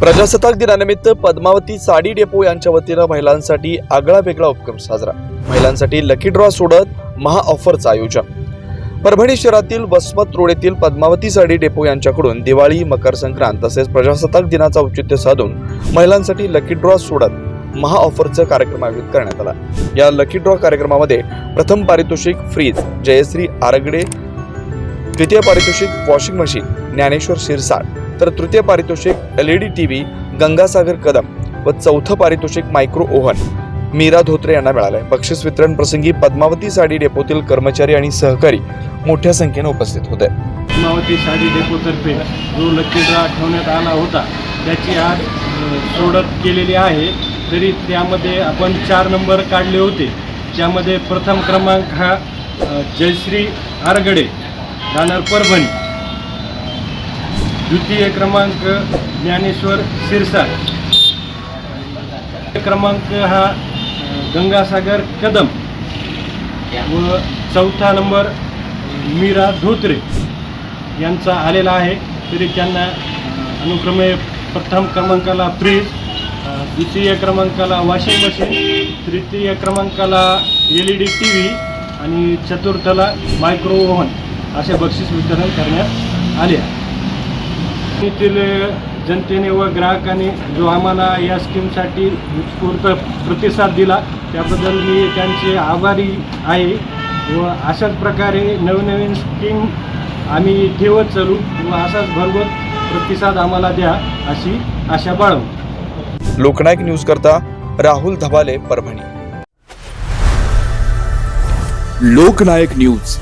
प्रजासत्ताक दिनानिमित्त पद्मावती साडी डेपो यांच्या वतीनं महिलांसाठी आगळा वेगळा उपक्रम साजरा. महिलांसाठी लकी ड्रॉ सोडत महा ऑफरचं आयोजन. परभणी शहरातील वसमत रोड येथील पद्मावती साडी डेपो यांच्याकडून दिवाळी मकर संक्रांत तसेच प्रजासत्ताक दिनाचा औचित्य साधून महिलांसाठी लकी ड्रॉ सोडत महा ऑफरचं कार्यक्रम आयोजित करण्यात आला. या लकी ड्रॉ कार्यक्रमामध्ये प्रथम पारितोषिक फ्रीज जयश्री आरगडे द्वितीय पारितोषिक वॉशिंग मशीन ज्ञानेश्वर शिरसाट तर तृतीय पारितोषिक L E D T V Gangasagar Kadam व चौथं पारितोषिक मायक्रो ओव्हन मीरा धोत्रे यांना मिळालंय. बक्षीस वितरण प्रसंगी पद्मावती साडी डेपोतील कर्मचारी आणि सहकारी मोठ्या संख्येने उपस्थित होते. पद्मावती साडी डेपोतर्फे जो लकी ड्रा ठेवण्यात आला होता त्याची आज सोडत केलेली आहे. तरी त्यामध्ये आपण चार नंबर काढले होते. त्यामध्ये प्रथम क्रमांक हा जयश्री आरगडे राहणार परभणी. द्वितीय क्रमांक ज्ञानेश्वर सिरसाट. क्रमांक हा गंगासागर कदम. व चौथा नंबर मीरा धोत्रे. यांचा आलेला आहे तरी त्यांना अनुक्रमे प्रथम क्रमांकाला फ्रीज द्वितीय क्रमांकाला वॉशिंग मशीन तृतीय क्रमांकाला L E D T V आणि चतुर्थला मायक्रोओव्हन असे बक्षीस वितरण करण्यात आले आहे. येथील जनतेने व ग्राहकांनी जो आम्हाला या स्कीमसाठी उत्स्फूर्त प्रतिसाद दिला त्याबद्दल मी त्यांचे आभारी आहे. व अशाच प्रकारे नवनवीन स्कीम आम्ही ठेवत चालू. व असाच भरभर प्रतिसाद आम्हाला द्या अशी आशा बाळगू. लोकनायक न्यूज करता राहुल धबाले परभणी. लोकनायक न्यूज.